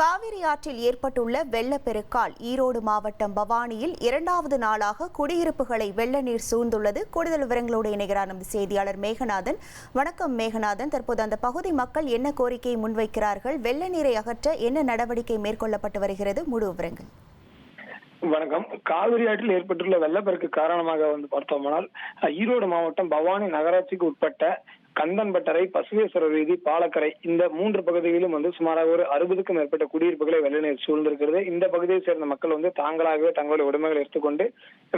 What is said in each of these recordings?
காவிரி ஆற்றில் ஏற்பட்டுள்ள வெள்ளப்பெருக்கால் ஈரோடு மாவட்டம் பவானியில் இரண்டாவது நாளாக குடியிருப்புகளை வெள்ள நீர் சூழ்ந்துள்ளது. கூடுதல் விவரங்களோடு இணைகிறார் நமது செய்தியாளர் மேகநாதன். வணக்கம் மேகநாதன். தற்போது அந்த பகுதி மக்கள் என்ன கோரிக்கையை முன்வைக்கிறார்கள்? வெள்ள நீரை அகற்ற என்ன நடவடிக்கை மேற்கொள்ளப்பட்டு வருகிறது? முழு விவரங்கள். வணக்கம். காவிரி ஆற்றில் ஏற்பட்டுள்ள வெள்ளப்பெருக்கு காரணமாக வந்து பார்த்தோமானால் ஈரோடு மாவட்டம் பவானி நகராட்சிக்கு உட்பட்ட கந்தன்பட்டறை பசுவேஸ்வரர் வீதி பாலக்கரை இந்த மூன்று பகுதிகளிலும் வந்து சுமாராக ஒரு அறுபதுக்கும் மேற்பட்ட குடியிருப்புகளை வெள்ளநீர் சூழ்ந்திருக்கிறது. இந்த பகுதியை சேர்ந்த மக்கள் வந்து தாங்களாகவே தங்களுடைய உடைமைகளை எடுத்துக்கொண்டு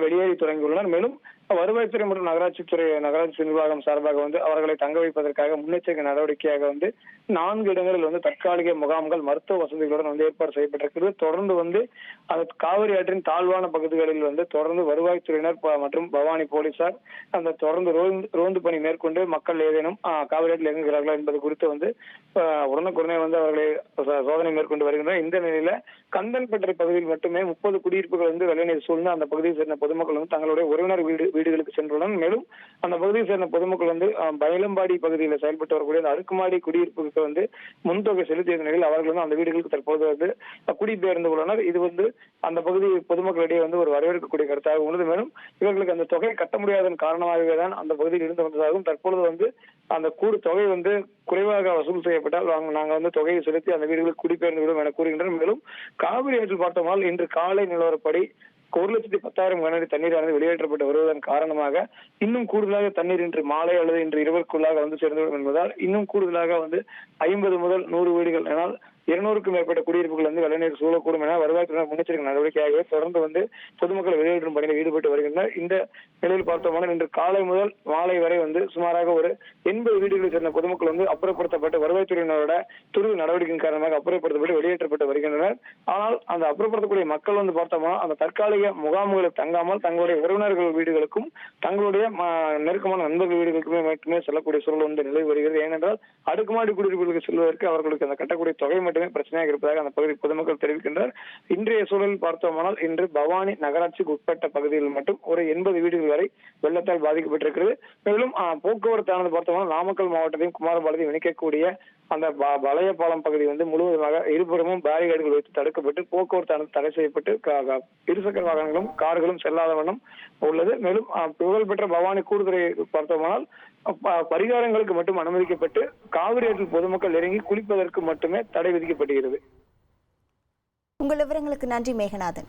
வெளியேறி தொடங்கியுள்ளனர். மேலும் வருவாய்த்துறை மற்றும் நகராட்சித்துறை நகராட்சி நிர்வாகம் சார்பாக வந்து அவர்களை தங்க வைப்பதற்காக முன்னெச்சரிக்கை நடவடிக்கையாக வந்து நான்கு இடங்களில் வந்து தற்காலிக முகாம்கள் மருத்துவ வசதிகளுடன் வந்து ஏற்பாடு செய்யப்பட்டிருக்கிறது. தொடர்ந்து வந்து அந்த காவிரி ஆற்றின் தாழ்வான பகுதிகளில் வந்து தொடர்ந்து வருவாய்த்துறையினர் மற்றும் பவானி போலீசார் அந்த தொடர்ந்து ரோந்து ரோந்து பணி மேற்கொண்டு மக்கள் ஏதேனும் ஆஹ், காவிரியில் இயங்குகிறார்களா என்பது குறித்து வந்து உடனுக்குடனே வந்து அவர்களை சோதனை மேற்கொண்டு வருகின்றனர். இந்த நிலையில கந்தன்பட்டறை பகுதியில் மட்டுமே முப்பது குடியிருப்புகள் வந்து வெள்ள நீர் சூழ்ந்து அந்த பகுதியை சேர்ந்த பொதுமக்கள் வந்து தங்களுடைய உறவினர் வீடு வீடுகளுக்கு சென்றுள்ளனர். மேலும் அந்த பகுதியை சேர்ந்த பொதுமக்கள் வந்து பயிலம்பாடி பகுதியில் செயல்பட்டு வரக்கூடிய அந்த அடுக்குமாடி குடியிருப்புக்கு வந்து முன்தொகை செலுத்திய நிலையில் அவர்கள் வந்து அந்த வீடுகளுக்கு தற்போது வந்து குடிபெயர்ந்து உள்ளனர். இது வந்து அந்த பகுதி பொதுமக்களிடையே வந்து ஒரு வரவேற்கக்கூடிய கருத்தாக உள்ளது. மேலும் இவர்களுக்கு அந்த தொகை கட்ட முடியாதன் காரணமாகவே தான் அந்த பகுதியில் இருந்து வந்ததாகவும் தற்பொழுது வந்து அந்த கூடு தொகை வந்து குறைவாக வசூல் செய்யப்பட்டால் நாங்கள் வந்து தொகையை செலுத்தி அந்த வீடுகளுக்கு குடிபெயர்ந்து விடும் என கூறுகின்றனர். மேலும் காவிரி ஆற்றில் பார்த்தோமால் இன்று காலை நிலவரப்படி ஒரு லட்சத்தி பத்தாயிரம் கனஅடி தண்ணீரானது வெளியேற்றப்பட்டு வருவதன் காரணமாக இன்னும் கூடுதலாக தண்ணீர் இன்று மாலை அல்லது இன்று இருவருக்குள்ளாக வந்து சேர்ந்துவிடும் என்பதால் இன்னும் கூடுதலாக வந்து ஐம்பது முதல் நூறு வீடுகள் எனால் இருநூறுக்கும் மேற்பட்ட குடியிருப்புகள் வந்து வெள்ளநீர் சூழக்கூடும் என வருவாய்த்துறை முன்னெச்சரிக்கை நடவடிக்கையாகவே தொடர்ந்து வந்து பொதுமக்கள் வெளியேற்றும் பணியில் ஈடுபட்டு வருகின்றனர். இந்த நிலையில் பார்த்தோம்னா இன்று காலை முதல் மாலை வரை வந்து சுமாராக ஒரு எண்பது வீடுகளை சேர்ந்த பொதுமக்கள் வந்து அப்புறப்படுத்தப்பட்டு வருவாய்த்துறையினரோட துரித நடவடிக்கையின் காரணமாக அப்புறப்படுத்தப்பட்டு வெளியேற்றப்பட்டு வருகின்றனர். ஆனால் அந்த அப்புறப்படுத்தக்கூடிய மக்கள் வந்து பார்த்தோம்னா அந்த தற்காலிக முகாம்களில் தங்காமல் தங்களுடைய உறவினர்கள் வீடுகளுக்கும் தங்களுடைய ம- நெருக்கமான நண்பர்கள் வீடுகளுக்குமே மட்டுமே செல்லக்கூடிய சூழல் வந்து நிலவி வருகிறது. ஏனென்றால் அடுக்குமாடி குடியிருப்புகளுக்கு செல்வதற்கு அவர்களுக்கு அந்த கட்டக்கூடிய தொகை மட்டுமே பிரச்சனையாக இருப்பதாக அந்த பகுதி பொதுமக்கள் தெரிவிக்கின்றனர். இன்றைய சூழலில் பார்த்தோமானால் இன்று பவானி நகராட்சிக்கு உட்பட்ட பகுதியில் மட்டும் ஒரு எண்பது வீடுகள் வரை வெள்ளத்தால் பாதிக்கப்பட்டிருக்கிறது. மேலும் போக்குவரத்தானது பார்த்தோம்னா நாமக்கல் மாவட்டத்தையும் குமாரபாளையத்தையும் இணைக்கக்கூடிய அந்த ப- பாலம் பகுதி வந்து முழுவதுமாக இருபுறமும் பேரிகேடுகள் வைத்து தடுக்கப்பட்டு போக்குவரத்தானது தடை செய்யப்பட்டு இருசக்கர வாகனங்களும் கார்களும் செல்லாத வண்ணம் உள்ளது. மேலும் புகழ்பெற்ற பவானி கூடுதுறை பார்த்தோமானால் பரிகாரங்களுக்கு மட்டும் அனுமதிக்கப்பட்டு காவிரி ஆற்றில் பொதுமக்கள் இறங்கி குளிப்பதற்கு மட்டுமே தடை விதிக்கப்படுகிறது உங்கள் விவரங்களுக்கு நன்றி மேகநாதன்.